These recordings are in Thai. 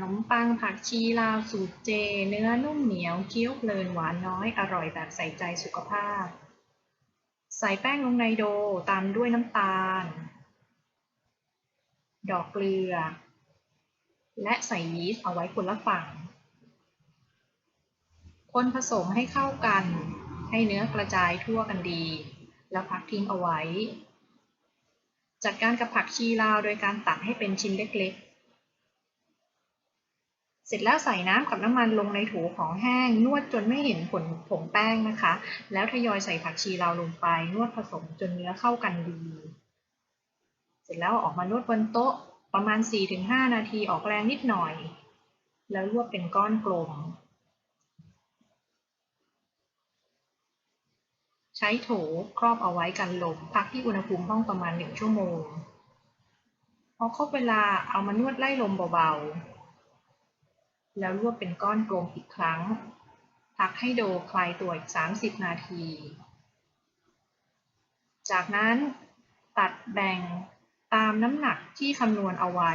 นมปังผักชีลาวสูตรเจ เนื้อนุ่มเหนียวเคี้ยวเพลินหวานน้อยอร่อยแบบใส่ใจสุขภาพ ใส่แป้งลงในโดตามด้วยน้ำตาล ดอกเกลือ และใส่ยีสต์เอาไว้คนละฝั่ง คนผสมให้เข้ากัน ให้เนื้อกระจายทั่วกันดี แล้วพักทิ้งเอาไว้ จัดการกับผักชีลาวโดยการตัดให้เป็นชิ้นเล็กๆ เสร็จแล้วใส่น้ำกับน้ำมันลงในโถของแห้ง นวดจนไม่เห็นผลผงแป้งนะคะ แล้วทยอยใส่ผักชีลาวลงไป นวดผสมจนเนื้อเข้ากันดี เสร็จแล้วอออกมานวดบนโต๊ะประมาณ 4-5 นาทีออกแรงนิดหน่อย แล้วรวบเป็นก้อนกลม ใช้โถครอบเอาไว้กันลมพักที่อุณหภูมิห้องประมาณ 1 ชั่วโมง พอครบเวลาเอามานวดไล่ลมเบาๆ แล้วรวบเป็นก้อนกลมอีกครั้ง พักให้โดคลายตัวอีก 30 นาที จากนั้นตัดแบ่งตามน้ำหนักที่คำนวณเอาไว้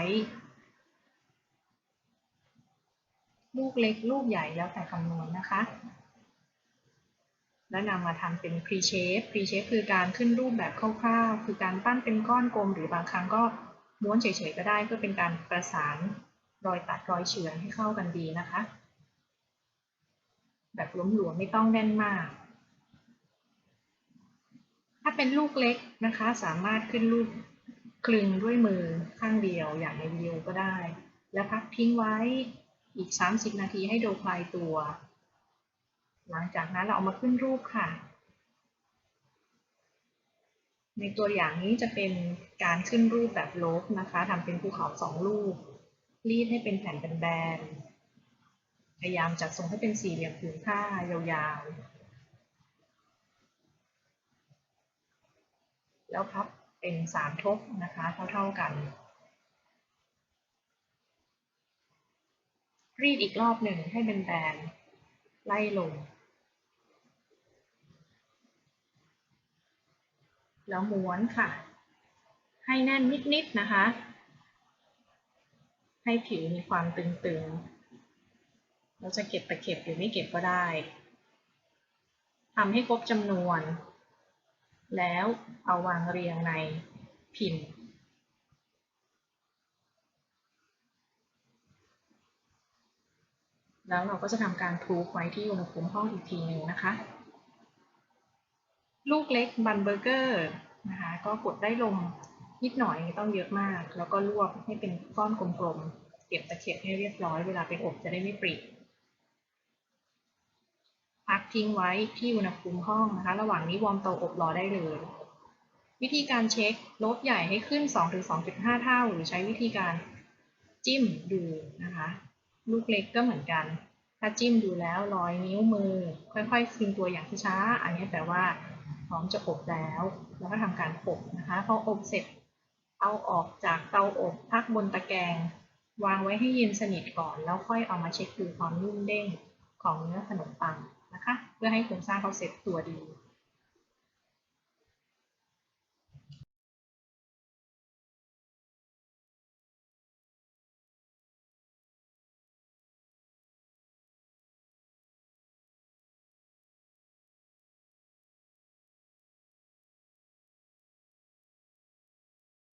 ลูกเล็กลูกใหญ่แล้วแต่คำนวณนะคะ แล้วนำมาทำเป็น pre-shape pre-shape คือการขึ้นรูปแบบคร่าวๆ คือการปั้นเป็นก้อนกลม หรือบางครั้งก็ม้วนเฉยๆก็ได้เพื่อเป็นการประสาน รอยตัดรอยเฉือนให้เข้ากันดีนะคะ แบบหลวมๆไม่ต้องแน่นมาก ถ้าเป็นลูกเล็กนะคะ สามารถขึ้นรูปคลึงด้วยมือข้างเดียวอย่างในวิดีโอก็ได้ แล้วพักทิ้งไว้อีก 30 นาทีให้โดคลายตัว หลังจากนั้นเราเอามาขึ้นรูปค่ะ ในตัวอย่างนี้จะเป็นการขึ้นรูปแบบโลบนะคะทำเป็นภูเขาสองลูก รีดให้เป็นแผ่นเป็นแบนพยายามจัดทรงให้เป็นสี่เหลี่ยมผืนผ้ายาวๆ แล้วพับเป็นสามทบนะคะ เท่าๆกัน รีดอีกรอบหนึ่งให้เป็นแบนไล่ลง แล้วม้วนค่ะ ให้แน่นนิดๆนะคะ ให้ผิวมีความตึงๆ เราจะเก็บตะเข็บหรือไม่เก็บก็ได้ทำให้ครบจำนวน แล้วเอาวางเรียงในพิมพ์แล้วเราก็จะทำการพรูฟไว้ที่อุณหภูมิห้องอีกทีหนึ่งนะคะ ลูกเล็กบันเบอร์เกอร์นะคะก็กดได้ลง นิดหน่อยไม่ต้องเยอะมาก แล้วก็ลวกให้เป็นก้อนกลมๆ เก็บตะเข็บให้เรียบร้อย เวลาไปอบจะได้ไม่ปริพักทิ้งไว้ที่อุณหภูมิห้องนะคะ ระหว่างนี้วอร์มเตาอบรอได้เลย วิธีการเช็คลบใหญ่ให้ขึ้น 2-2.5 เท่า หรือใช้วิธีการจิ้มดูนะคะ ลูกเล็กก็เหมือนกัน ถ้าจิ้มดูแล้วรอยนิ้วมือ ค่อยๆคืนตัวอย่างช้าๆอันนี้แปลว่าพร้อมจะอบแล้ว แล้วก็ทำการอบนะคะ พออบเสร็จ เอาออกจากเตาอบพักบนตะแกรงวางไว้ให้เย็นสนิทก่อน แล้วค่อยเอามาเช็คดูความนุ่มเด้งของเนื้อขนมปังนะคะ เพื่อให้โครงสร้างเขาเสร็จตัวดี